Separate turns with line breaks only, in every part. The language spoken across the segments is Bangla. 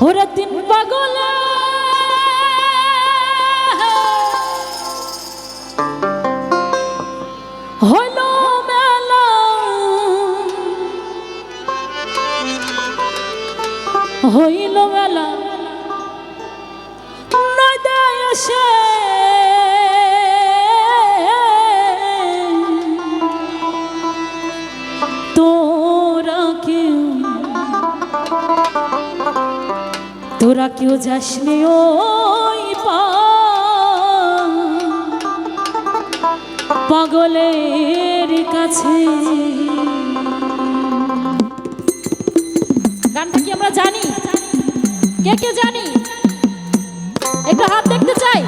ওরা তিন পাগলা। হইল মেলা। হইল মেলা। তোরা কেউ তোরা কেউ যাসনি ওই পাগলের কাছে। গানটা কি আমরা জানি? কে কে জানি? একটু হাত দেখতে চাই।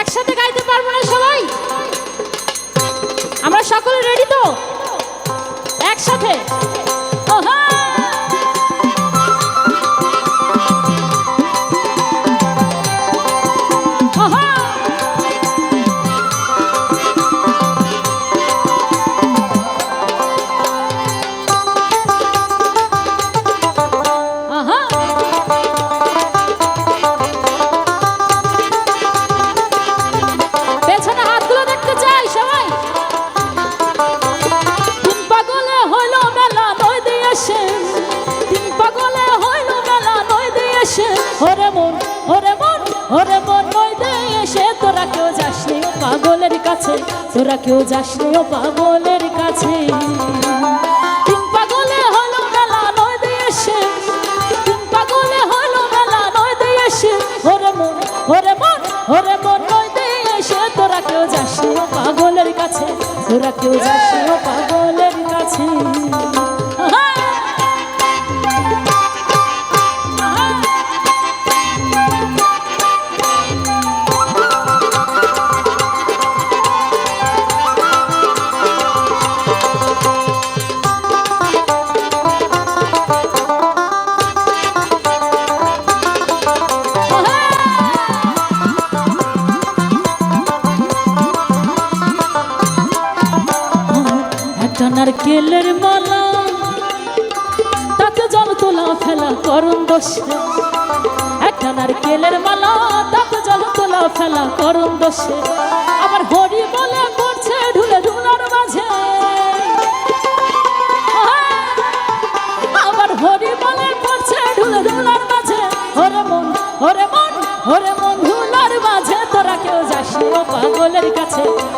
একসাথে গাইতে পারব না সবাই? আমরা সকলে রেডি তো? একসাথে? ওরে মন নয় দিয়েছে তোরা কেউ যাসনি ও পাগলের কাছে, তোরা কেউ যাসনি ও পাগলের কাছে। ওরে মন, ওরে দিয়েছে তোরা কেউ যাসনি ও পাগলের কাছে, তোরা কেউ যাসনি ও পাগলের কাছে। নারকেলের মালা। তাতে জল তোলা ফেলা করুন দোষে একটা নারকেলের মালা, তাতে জল তোলা ফেলা করুন দোষে আবার হরি বলে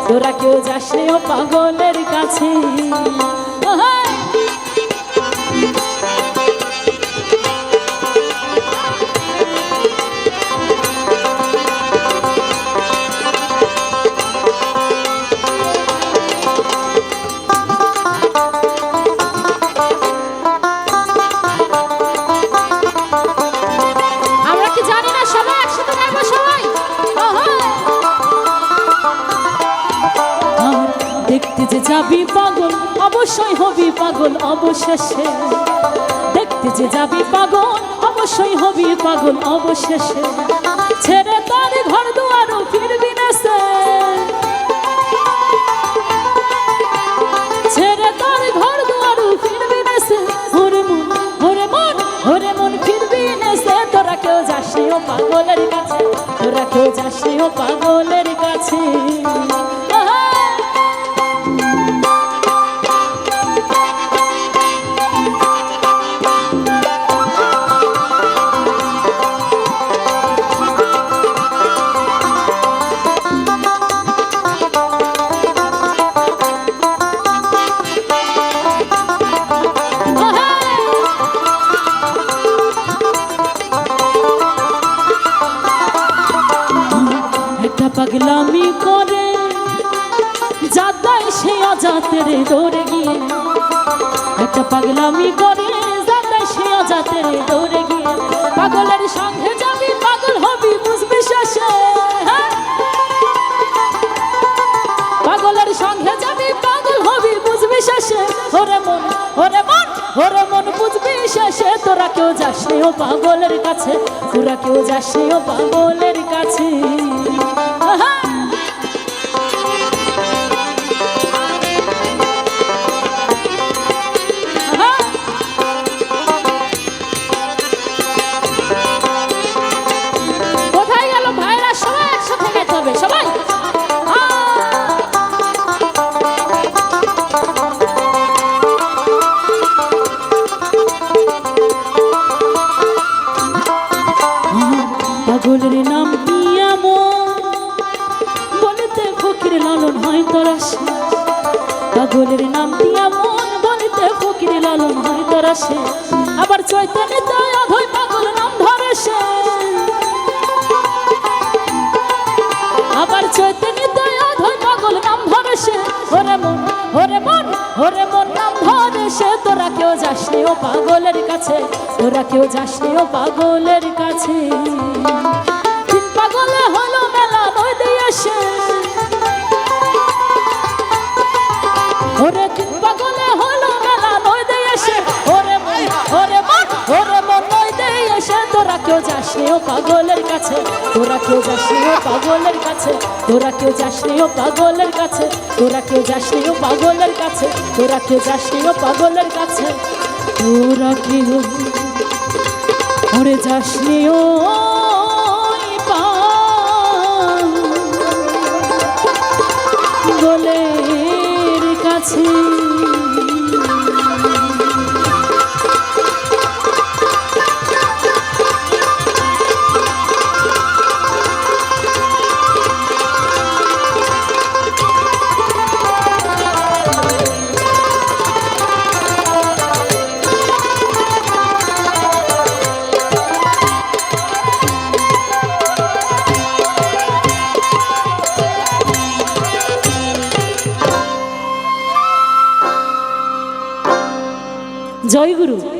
তোরা কেউ যাস পাগলের কাছে। যাবি পাগল, অবশ্যই হবি পাগল, অবশেষে। দেখতে যে যাবি পাগল, অবশ্যই হবি পাগল, অবশেষে। ছেড়ে তার ঘর দুয়ারও ফিরবি না সে। ছেড়ে তার ঘর দুয়ারও ফিরবি না সে। ওরে মন ওরে মন ওরে মন ফিরবি না সে। তোরা কেউ যাসনি ও পাগলের কাছে, তোরা কেউ যাসনি ও পাগলের কাছে। পাগলামি করে। যাদাই সে অজাতের দৌড়ে গিয়ে। একটা পাগলামি করে যাদাই সে অজাতের দৌড়ে গিয়ে। পাগলের সঙ্গে যাবি, পাগল হবি, বুঝবি শেষে। হ্যাঁ? পাগলের সঙ্গে যাবি, পাগল হবি, বুঝবি শেষে। ওরে মন ওরে মন ওরে মন, বুঝবি শেষে। তোরা কেউ যাসনি ও পাগলের কাছে, তোরা কেউ যাসনি ও পাগলের কাছে। Uh-huh. পাগলের নাম দিয়া মন বলিতে ফকির লালন হয় তোরা সে। আবার চৈতন্যতে অধৈ পাগল নাম ধরে সে। আবার চৈতন্যতে অধৈ পাগল নাম ধরে সে। ওরে মন ওরে মন ওরে মন নাম ধরে সে। তোরা কেউ যাসনি ও পাগলের কাছে, তোরা কেউ যাসনি ও পাগলের কাছে। পাগলে হলো মেলা নয় দিয়ে ওরে পাগলে হলো মেলা নয় দিয়ে সে ওরে মন ওরে মন ওরে মন নয় দিয়ে সে তোরা কেউ যাসনি ও পাগলের কাছে, তোরা কেউ যাসনি ও পাগলের কাছে, তোরা কেউ যাসনি ও পাগলের কাছে, তোরা কেউ যাসনি ও পাগলের কাছে, তোরা কেউ যাসনি ও পাগলের কাছে। তোরা কেউ ওরে যাসনি ও পাগলের কাছে ジャイグル。